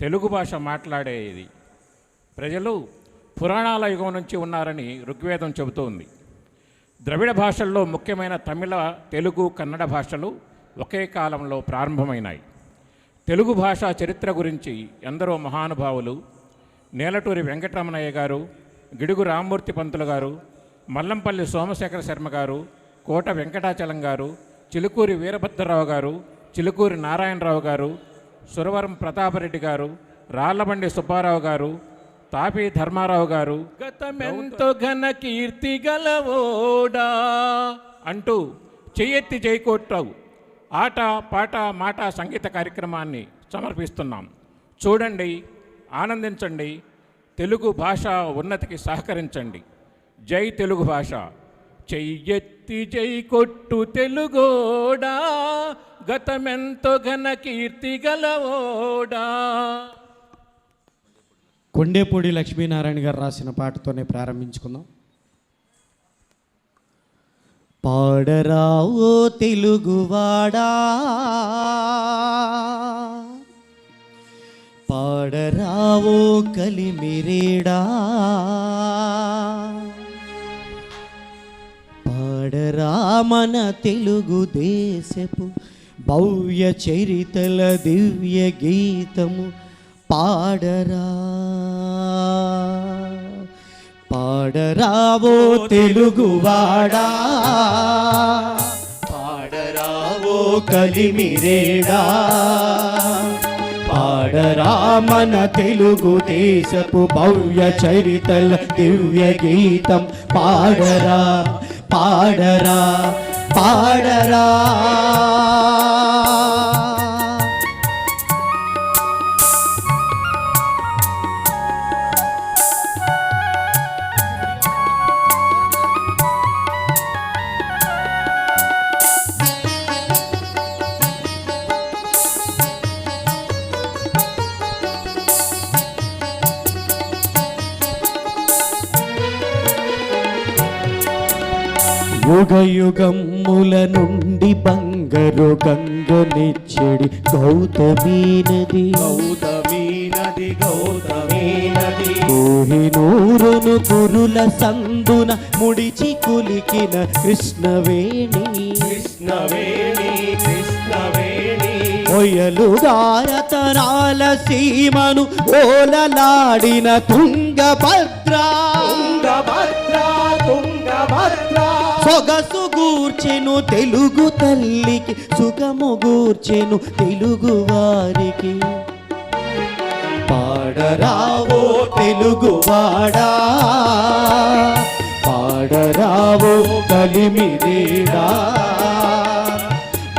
తెలుగు భాష మాట్లాడేది ప్రజలు పురాణాల యుగం నుంచి ఉన్నారని ఋగ్వేదం చెబుతోంది ద్రవిడ భాషల్లో ముఖ్యమైన తమిళ తెలుగు కన్నడ భాషలు ఒకే కాలంలో ప్రారంభమైనాయి. తెలుగు భాషా చరిత్ర గురించి ఎందరో మహానుభావులు నేలటూరి వెంకటరమణయ్య గారు గిడుగు రామ్మూర్తి పంతులు గారు మల్లంపల్లి సోమశేఖర శర్మ గారు కోట వెంకటాచలం గారు చిలుకూరి వీరభద్రరావు గారు చిలుకూరి నారాయణరావు గారు సురవరం ప్రతాపరెడ్డి గారు రాళ్ళబండి సుబ్బారావు గారు తాపి ధర్మారావు గారు గతమెంతో ఘన కీర్తి గలవోడా? అంటూ చెయ్యెత్తి జైకోట్రావు ఆట పాట మాట సంగీత కార్యక్రమాన్ని సమర్పిస్తున్నాం. చూడండి ఆనందించండి తెలుగు భాష ఉన్నతికి సహకరించండి. జై తెలుగు భాష. చెయ్యెత్తి జై కొట్టు తెలుగోడా? గతమెంతో ఘన కీర్తి గలవోడా? కొండేపూడి లక్ష్మీనారాయణ గారు రాసిన పాటతోనే ప్రారంభించుకుందాం. పాడరావో తెలుగువాడా? పాడరావో కలిమిరేడా? పాడరా మన తెలుగుదేశపు భవ్య చరితల దివ్య గీతము పాడరా. పాడరావో తెలుగువాడా? పాడరావో కలిమిరేడా? పాడరా మన తెలుగు దేశపు భవ్య చరితల దివ్య గీతం. పాడరా పాడరా పాడరా. యుగ యుగముల నుండి బంగరు గంగనిచ్చడి గౌతమీ నది. గౌతమీ నది గౌతమీ నది. కోహినూరును కురుల సందున ముడిచి కులికిన కృష్ణవేణి. కృష్ణవేణి కృష్ణవేణి. ఒయలుగారతరాల సీమను ఓలలాడిన తుంగభద్ర. తుంగభద్ర. గూర్చెను తెలుగు తల్లికి సుఖము గూర్చెను తెలుగు వారికి. పాడరావో తెలుగువాడా పాడరావో కలిమిదేడా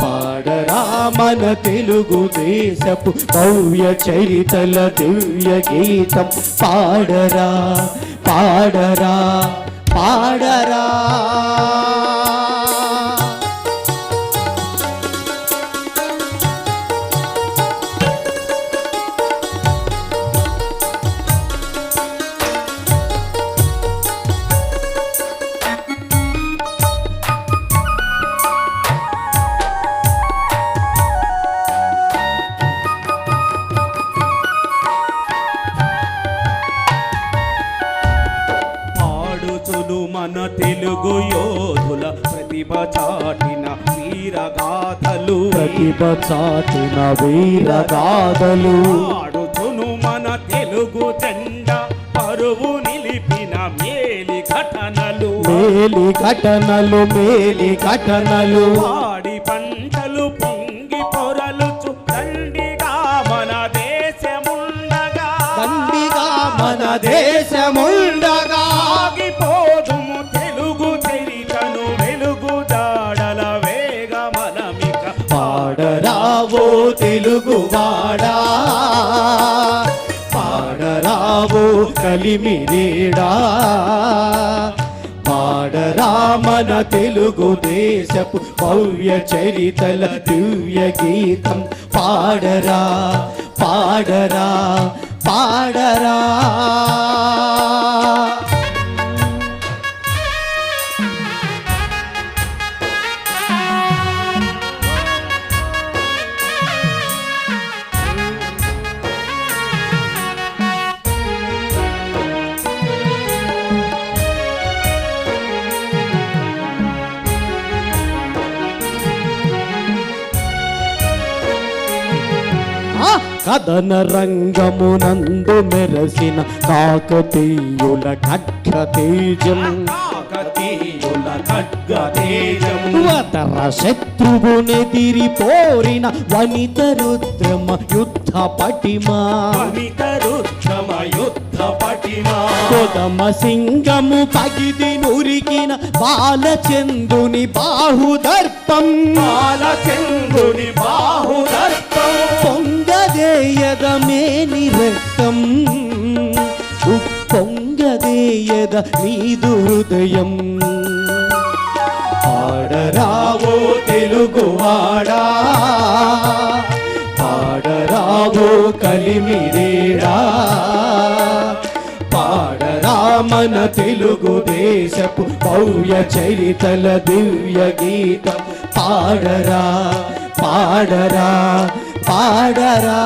పాడరా మన తెలుగు దేశపు భవ్య చరితల దివ్య గీతం. పాడరా పాడరా పాడరా. చాటిన వీరగాథలు. ప్రతిభ చాటిన వీరగాథలు. పాడుతును మన తెలుగు జెండా పరువు నిలిపిన మేలి ఘటనలు. మేలి ఘటనలు మేలి ఘటనలు. కలిమిరేడా పాడరా మన తెలుగు దేశపు భవ్య చరితల దివ్య గీతం. పాడరా పాడరా పాడరా. కథన రంగమునందు మెరసిన కాకతీయుల ఖడ్గ తేజం. వతర శత్రువునెదిరి పోరిన వనిత రుద్రమ యుద్ధ పటిమా. పవితరుత్తమ యుద్ధ పటిమా. కొదమ సింగము పగిది నురికిన బాలచందుని బాహుదర్పం. బాలచంద్రుని బాహుదర్పం. నీదు హృదయం పాడరావో తెలుగువాడా పాడరావో కలిమిరేడా. పాడరా మన తెలుగు దేశపు భవ్య చరితల దివ్య గీతం. పాడరా పాడరా పాడరా.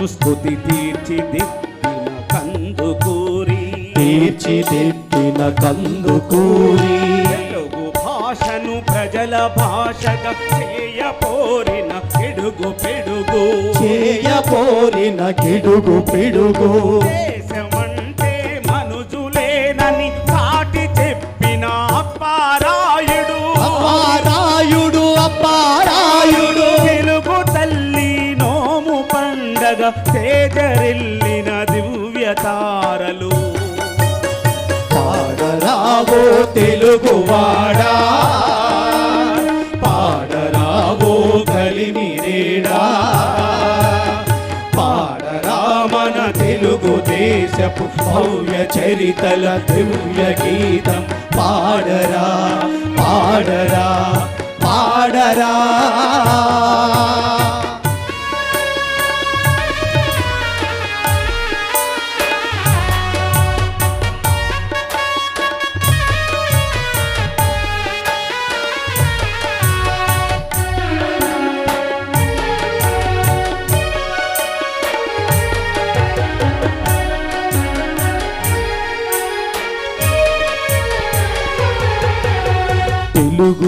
నూతన సంస్కృతి తీర్చిదిద్దిన కందుకూరి తీర్చిదిద్దిన కందుకూరి తెలుగు భాషను ప్రజల భాషగా చేయపోరిన పిడుగు పిడుగు. చేయపోరిన గిడుగు పిడుగు. తేజరిల్లిన దివ్య తారలు. పాడరావో తెలుగువాడా? పాడరావో కలిమి రేడా పాడరామన తెలుగు దేశపు భవ్య చరితల దివ్య గీతం. పాడరా పాడరా పాడరా.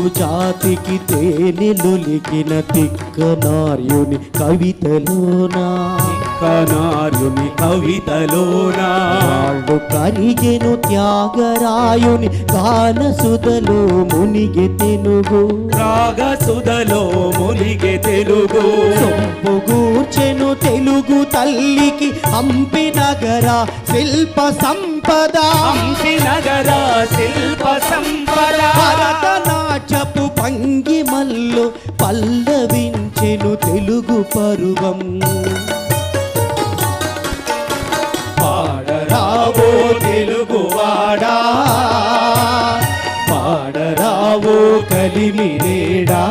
తెలుగు జాతికి తేనెలొలికిన తిక్కనార్యుని కవితలోనా. కనార్యుని కవితలోనా. వాళ్ళు కరిగెను త్యాగరాయుని గానసుదలో మునిగి తెనుగు. రాగసుదలో మునిగే తెలుగు సొంపుగూర్చెను తెలుగు తల్లికి హంపి నగర శిల్ప సంపద. హంపి నగర శిల్ప సంపద. పరువం పాడరావో తెలుగువాడా? పాడరావో కలిమిరేడా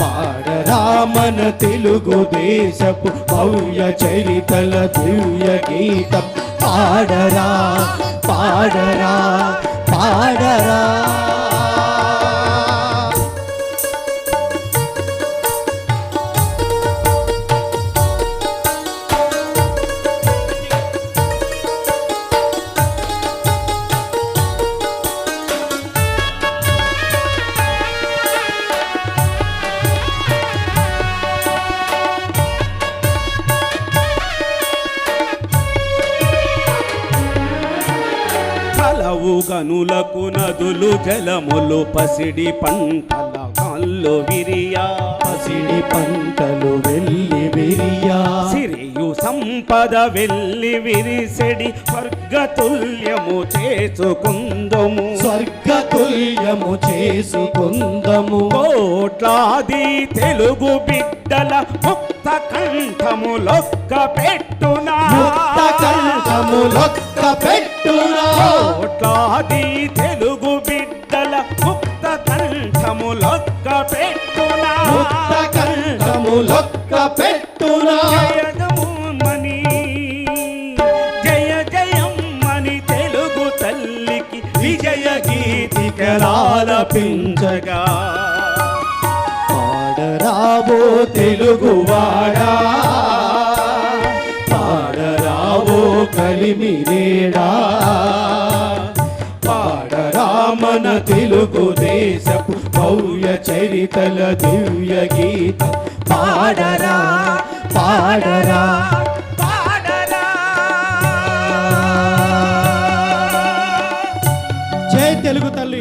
పాడరా మన తెలుగు భవ్య చరితల దివ్య గీతం. పాడరా పాడరా పాడరా. గనులకు నదులు జలములు పసిడి పంటల కాళ్ళు విరియా. పసిడి పంటలు వెళ్ళి విరియా. సిరియు సంపద వెళ్ళి విరిసెడి వర్గతుల్యము చేసుకుందము. స్వర్గతుల్యము చేసుకుందము. కోట్లాది తెలుగు బిడ్డల ముక్త కంఠములొక్క పెట్టునా. ముక్త కంఠములొక్క పెట్టునా. కోట్లాది తెలుగు బిడ్డల ముక్త కంఠములొక్క పెట్టునా. ముక్త కంఠములొక్క పెట్టునా. జయగముమని జయ జయమ్మని తెలుగు తల్లికి విజయ తెలుగువాడా పాడరావో కలిమిరేడా మన తెలుగుదేశపు భవ్య చరితల దివ్య గీత. పాడరా పాడరా పాడరా. జై తెలుగు తల్లి.